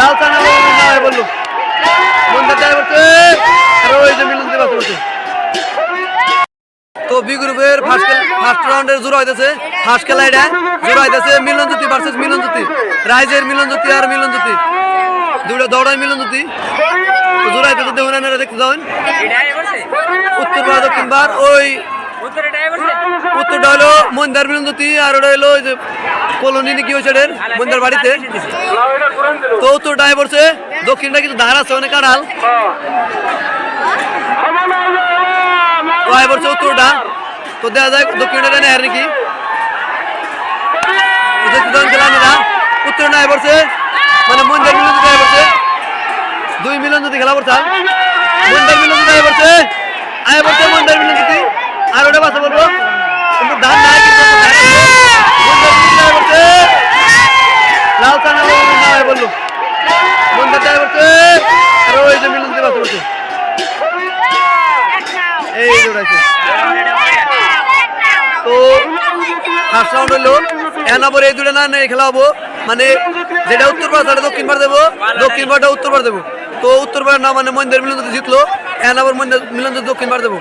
লাল চানা বলল মন্দির যাই বলছে আর ওই যে মিলন দিবাস বলছে। তো বি গ্রুপের ফার্স্ট ফার্স্ট রাউন্ডের জোড়া হইতেছে। ফার্স্ট খেলা এটা। জোড়া হইতেছে মিলন জ্যোতি ভার্সেস মিলন জ্যোতি। রাইজের মিলন জ্যোতি আর মিলন জ্যোতি। দুটো দৌড়ায় মিলন জ্যোতি। জোড়া হইতেছে দেখুন দেখতে যাবেন উত্তর বার দক্ষিণ বার ওই উত্তরটা হলো মন্দার মিলন জ্যোতি আর ওটা হলো ওই যে কলোনি নাকি হয়েছে মন্দার বাড়িতে। তো উত্তরটায় পড়ছে। দক্ষিণটা কিছু ধার আছে অনেক আড়াল। তো আয় পড়ছে উত্তরটা। তো দেখা যায় দক্ষিণটা নেয় আর নাকি। উত্তর নাই পড়ছে। মানে মন্দির মিলন পড়ছে। দুই মিলন জ্যোতি খেলা পড়ছে মন্দির মিলন জ্যোতি আয় পড়ছে। আয় পড়ছে মন্দির মিলন জ্যোতি আর ওটা বাসা বলব বলল। মিলন দৌড়াইছে তো ফার্স্ট রাউন্ড এই দুটো না খেলা হব। মানে যেটা উত্তর পাড়, সেটা দক্ষিণ পাড় দেবো। দক্ষিণ পাড়টা উত্তর পাড় দেবো। তো উত্তর পাড় না মানে মন্দির মিলন জিতলো। এনাপর মন্দির মিলন দক্ষিণ পাড় দেবো।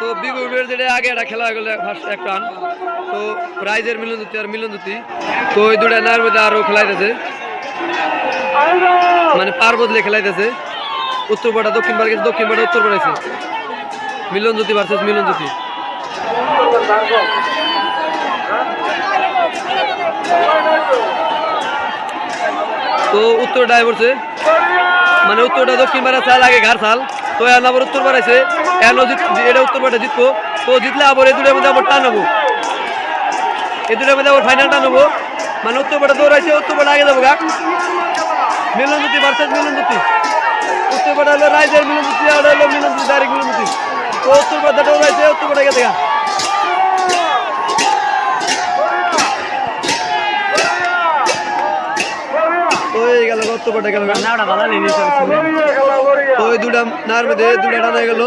তো বিগুড়ের যেটা আগে একটা খেলা গেল ফার্স্ট, এক রান। তো রাইজের মিলন জ্যোতি আর মিলন জ্যোতি তো ওই দুটা নার মধ্যে আরও খেলাইতেছে। মানে পার বদলে খেলাইতেছে। উত্তর পাড়া, দক্ষিণ পাড়া গেছে, দক্ষিণ পাড়া উত্তর পাড়াইছে মিলন জ্যোতি ভার্সেস মিলন জ্যোতি তো উত্তরটায় পড়ছে। মানে উত্তরটা দক্ষিণ পাড়া চাল, আগে ঘাড় চাল। তো এখন আবার উত্তর পাড়াইছে এখন এটা উত্তর পাড়া জিতবো। তো জিতলে আবার এই দুটোর মধ্যে আবার টান নেব এই দুটোর মধ্যে আবার ফাইনাল টান নেব মানে উত্তর পাড়া দৌড়াইছে, উত্তর পাড়া আগে যাব গা। মিলন দুটি ভার্সেস মিলন দুটি উত্তর পাড়া হলো রাইজের মিলন দুটি আর হলো মিলন দুটি ডাইরেক্ট মিলন দুটি উত্তর পাড়া দৌড়াইছে, উত্তর পাড়া গেছে গা। এই গেল। তো ওই দুটা নার মধ্যে দুটা টানা গেল।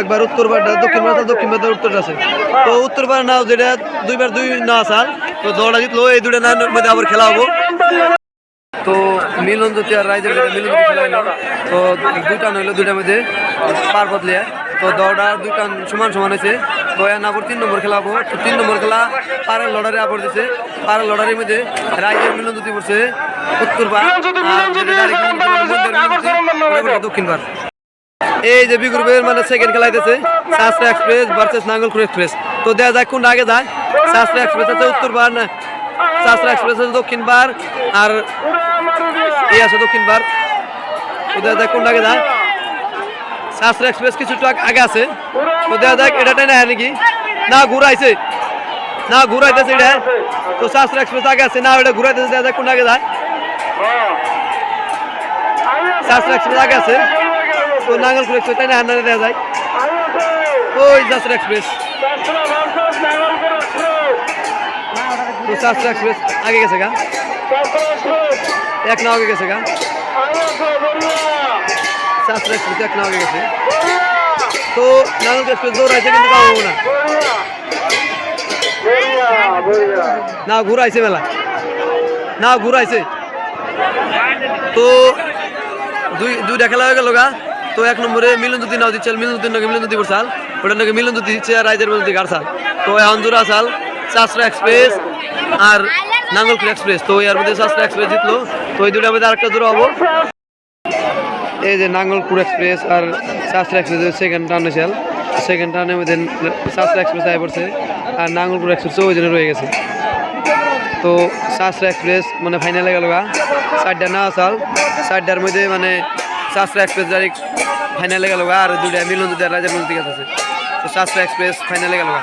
একবার উত্তর পাড়া দক্ষিণ পাড়া দক্ষিণ পাড়া উত্তর আছে। তো উত্তর পাড়া নাও যেটা দুইবার দুই না আসার তো দৌড়া জিতলো এই দুটা নার মধ্যে আবার খেলা হব। তো মিলন জ্যোতি আর রাইজের যেটা মিলন জ্যোতি খেলা হলো তো দুইটা নইলো দুইটার মধ্যে পার বদলে তো দৌড়া দুইটা সমান সমান হয়েছে। তো এখন আবার তিন নম্বর খেলা হব। তিন নম্বর খেলা পাড়ার লড়ারে আবার দিছে। পাড়ার লড়ারির মধ্যে রাইজের মিলন জ্যোতি পড়ছে। উত্তর পার দক্ষিণ পার এই যে বি গ্রুপের মানে second খেলাইতেছে Shastra express versus Nanglapur express. তো দেখা যাক কোনটা আগে যায়। শাস্ত্রা এক্সপ্রেস আছে উত্তর বার না শাস্ত্রা এক্সপ্রেস আছে দক্ষিণ বার, আর এই আছে দক্ষিণ বার। তো দেখা, কোনটা আগে যায় শাস্ত্রা এক্সপ্রেস কিছুটা আগে আছে। তো দেখা যাক এটা টাইনা হয় নাকি? না, ঘুরাইছে। না, ঘুরাইতেছে এটা। তো শাস্ত্রা এক্সপ্রেস আগে আছে, না, এটা ঘুরাইতেছে, দেখা যাক কোনটা আগে যায় শাস্ত্রা এক্সপ্রেস আগে আছে। তো নাঙ্গলপুর এক্সপ্রেস তাই না দেওয়া যায়। ওই শাস্ত্রা এক্সপ্রেস তো শাস্ত্রা এক্সপ্রেস আগে গেছে গা। এক নাও আগে গেছে গা। শাস্ত্রা এক্সপ্রেস এক নাও আগে গেছে। তো নাঙ্গলপুর এক্সপ্রেস দৌড়াইছে কিন্তু পাবো না। না ঘুরাইছে মেলা না ঘুরাইছে তো দুই দুইটা খেলা হয়ে গেল গা। তো এক নম্বরে মিলন জ্যোতি নাও দিচ্ছে, মিলন জ্যোতির নাকি মিলন জ্যোতি বসাল ওটার নাকি মিলন জ্যোতি দিচ্ছে রাইজের মধ্যে গাড়সাল তো এখন জোড়া সাল। শাস্ত্রা এক্সপ্রেস আর নাঙ্গলপুর এক্সপ্রেস। তো এর মধ্যে শাস্ত্রা এক্সপ্রেস জিতলো। তো এই দুটার মধ্যে আরেকটা জোড়া হব। এই যে নাঙ্গলপুর এক্সপ্রেস আর শাস্ত্রা এক্সপ্রেস সেকেন্ড টার্নে সেল সেকেন্ড টার্নের মধ্যে শাস্ত্রা এক্সপ্রেস আয় পড়ছে আর নাঙ্গলপুর এক্সপ্রেস ওই জন্য রয়ে গেছে। তো শাস্ত্রা এক্সপ্রেস মানে ফাইনালে গেল গা। চারটা না আসাল চারটার মধ্যে মানে শাস্ত্রা এক্সপ্রেস ডাইরেক্ট ফাইনালে গেল গা। আর দুটা মিলন দুটা রাজার মধ্যে আছে। তো শাস্ত্রা এক্সপ্রেস ফাইনালে গেল গা।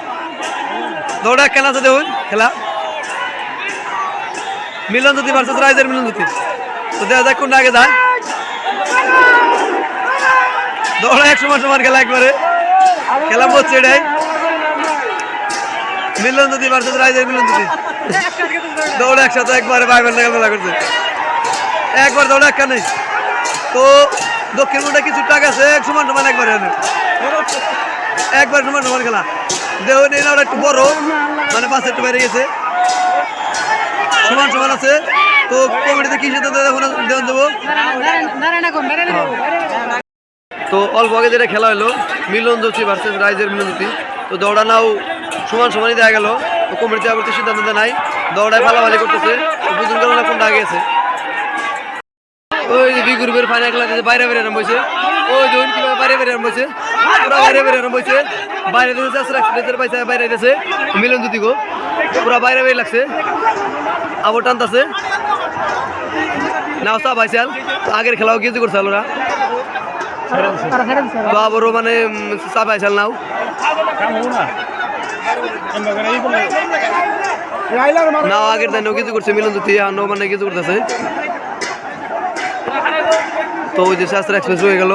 দৌড়া একখান আছে দেখুন খেলা। মিলন জ্যোতি ভার্সেস রাইজের মিলন জ্যোতি। তো দেখা যাক কোনটা আগে যায়। দৌড়া এক সমান সমান খেলা একবারে। খেলা বলছে এটাই। মিলন জ্যোতি ভার্সেস রাইজের মিলন জ্যোতি। দৌড়া একসাথে একবারে ভাই বোন খেলা করছে। একবার দৌড়া, একটা নেই। তো দক্ষিণ মুন্ডা কিছু টাকা আছে, এক সমান সমান একবারে একবার সমান সমান খেলা। দেহ নেই না ওটা একটু বড়। মানে পাশে একটু বেড়ে গেছে। সমান সমান আছে। তো কমিটিতে কি সিদ্ধান্ত দেওয়া দেবো? তো অল্প আগে যেটা খেলা হলো, মিলন জ্যোতি ভার্সেস রাইজের মিলন জ্যোতি। তো দৌড়ানাও সমান সমানই দেখা গেল। তো কমিটিতে আবার তো সিদ্ধান্ত নাই। দৌড়ায় ফালাফালি করতেছে। বুঝুন গেল না কোনটা আগে আছে। ওই যে বি ফাইনাল খেলা বাইরে বাইরে আরম্ভ হয়েছে। ওই দেখুন কীভাবে বাইরে বাইরে আরম্ভ হয়েছে? বাইরে বাইরে আরম্ভ হয়েছে। বাইরে দিয়েছে আসলে এক্সপ্রেসের পয়সা বাইরে দিয়েছে মিলন জ্যোতি গো, পুরো বাইরে বাইরে লাগছে। আবার টানতাছে। না সব আইসাল আগের খেলাও কিছু করছে ওরা তো আবারও মানে চাপ আইসাল নাও। না আগের দিন কিছু করছে মিলন জ্যোতি আনো মানে কিছু করতেছে? তো ওই যে শাস্ত্র এক্সপ্রেস হয়ে গেল।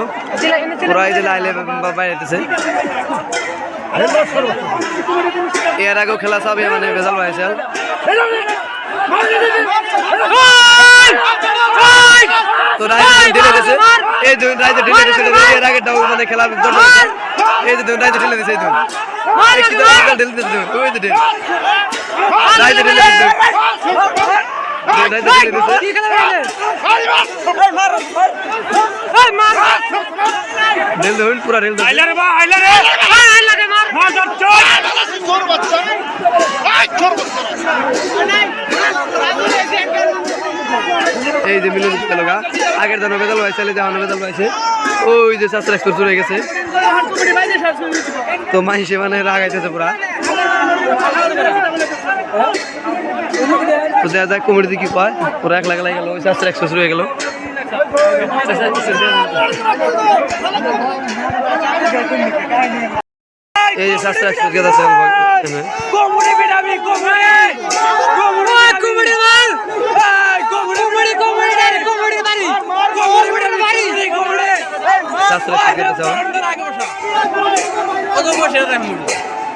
ওরা এই যে লাইলে বাইরেতেছে এর আগেও খেলা সবই মানে ভেজাল হয়েছে তো রাইজে ঢেলে দিয়েছে এই দুই রাইজে ঢেলে দিয়েছে এর আগে ডাউ মানে খেলা এই যে দুই রাইজে ঢেলে এই দুই একটা ঢেলে দিয়েছে দুই, ওই যে রাইজে ঢেলে দিয়েছে চল এই যে মিলন গেল গা আগের দিন বেদাল যে আমার বেদাল পাইছে ওই যে শাস্ত্র এক্সপ্রেস হয়ে গেছে তো মাইসে মানে রাগাইতেছে পুরা তো দেখা যাক কমিটি কি কয় পুরা এক লাখ গেল ওই শাস্ত্র এক্সপ্রেস হয়ে গেল এই যে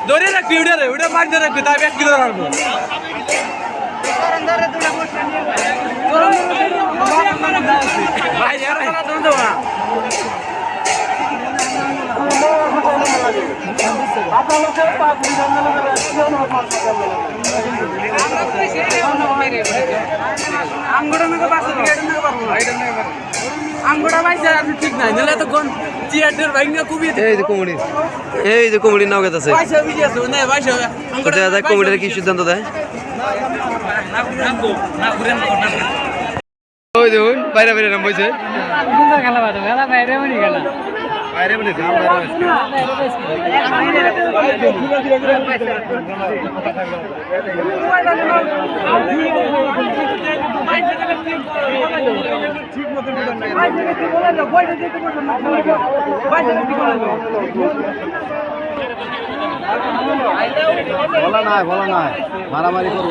ধরে রাখবি উড়ে রে উড়ে মার ধরে রাখবি তাই ব্যাগ কিলো রাখব ভাই এই যে কমিটির নাও গেছে কমিটির কি সিদ্ধান্ত দেয়। ওই দেখুন বাইরে বাইরে নাম বইছে। গাম বাইরে বলা নাই বলা নাই। মারামারি করব